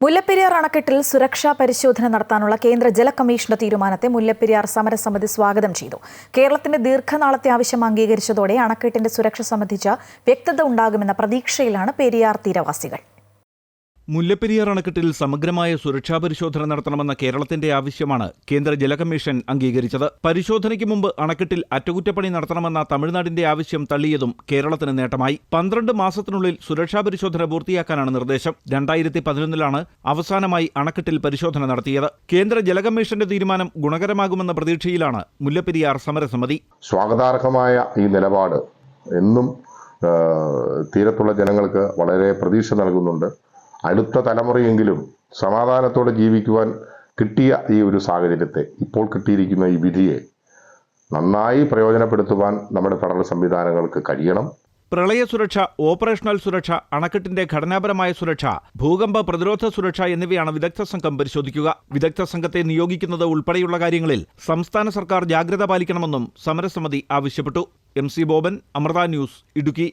മുല്ലപ്പെരിയാർ അണക്കെട്ടിൽ സുരക്ഷാ പരിശോധന നടത്താനുള്ള കേന്ദ്ര ജല കമ്മീഷന്റെ തീരുമാനത്തെ മുല്ലപ്പെരിയാർ സമരസമിതി സ്വാഗതം ചെയ്തു. കേരളത്തിന്റെ ദീർഘനാളത്തെ ആവശ്യം അംഗീകരിച്ചതോടെ അണക്കെട്ടിന്റെ സുരക്ഷ സംബന്ധിച്ച വ്യക്തത ഉണ്ടാകുമെന്ന പ്രതീക്ഷയിലാണ് പെരിയാർ തീരവാസികൾ. മുല്ലപ്പെരിയാർ അണക്കെട്ടിൽ സമഗ്രമായ സുരക്ഷാ പരിശോധന നടത്തണമെന്ന കേരളത്തിന്റെ ആവശ്യമാണ് കേന്ദ്ര ജലകമ്മീഷൻ അംഗീകരിച്ചത്. പരിശോധനയ്ക്ക് മുമ്പ് അണക്കെട്ടിൽ അറ്റകുറ്റപ്പണി നടത്തണമെന്ന തമിഴ്നാടിന്റെ ആവശ്യം തള്ളിയതും കേരളത്തിന് നേട്ടമായി. പന്ത്രണ്ട് മാസത്തിനുള്ളിൽ സുരക്ഷാ പരിശോധന പൂർത്തിയാക്കാനാണ് നിർദ്ദേശം. രണ്ടായിരത്തി പതിനൊന്നിലാണ് അവസാനമായി അണക്കെട്ടിൽ പരിശോധന നടത്തിയത്. കേന്ദ്ര ജലകമ്മീഷന്റെ തീരുമാനം ഗുണകരമാകുമെന്ന പ്രതീക്ഷയിലാണ് മുല്ലപ്പെരിയാർ സമരസമിതി. സ്വാഗതാർഹമായ ഈ നിലപാട് എന്നും തീരത്തുള്ള ജനങ്ങൾക്ക് വളരെ പ്രതീക്ഷ നൽകുന്നുണ്ട്. അടുത്ത തലമുറയെങ്കിലും സമാധാനത്തോടെ ജീവിക്കുവാൻ കിട്ടിയ ഈ ഒരു സാഹചര്യത്തെ ഇപ്പോൾ കിട്ടിയിരിക്കുന്ന ഈ വിധിയെ നന്നായി പ്രയോജനപ്പെടുത്തുവാൻ നമ്മുടെ ഫെഡറൽ സംവിധാനങ്ങൾക്ക് കഴിയണം. പ്രളയ സുരക്ഷ ഓപ്പറേഷണൽ സുരക്ഷ അണക്കെട്ടിന്റെ ഘടനാപരമായ സുരക്ഷ ഭൂകമ്പ പ്രതിരോധ സുരക്ഷ എന്നിവയാണ് വിദഗ്ധ സംഘം പരിശോധിക്കുക. വിദഗ്ധ സംഘത്തെ നിയോഗിക്കുന്നത് ഉൾപ്പെടെയുള്ള കാര്യങ്ങളിൽ സംസ്ഥാന സർക്കാർ ജാഗ്രത പാലിക്കണമെന്നും സമരസമിതി ആവശ്യപ്പെട്ടു. M C Boban Amrita news Idukki.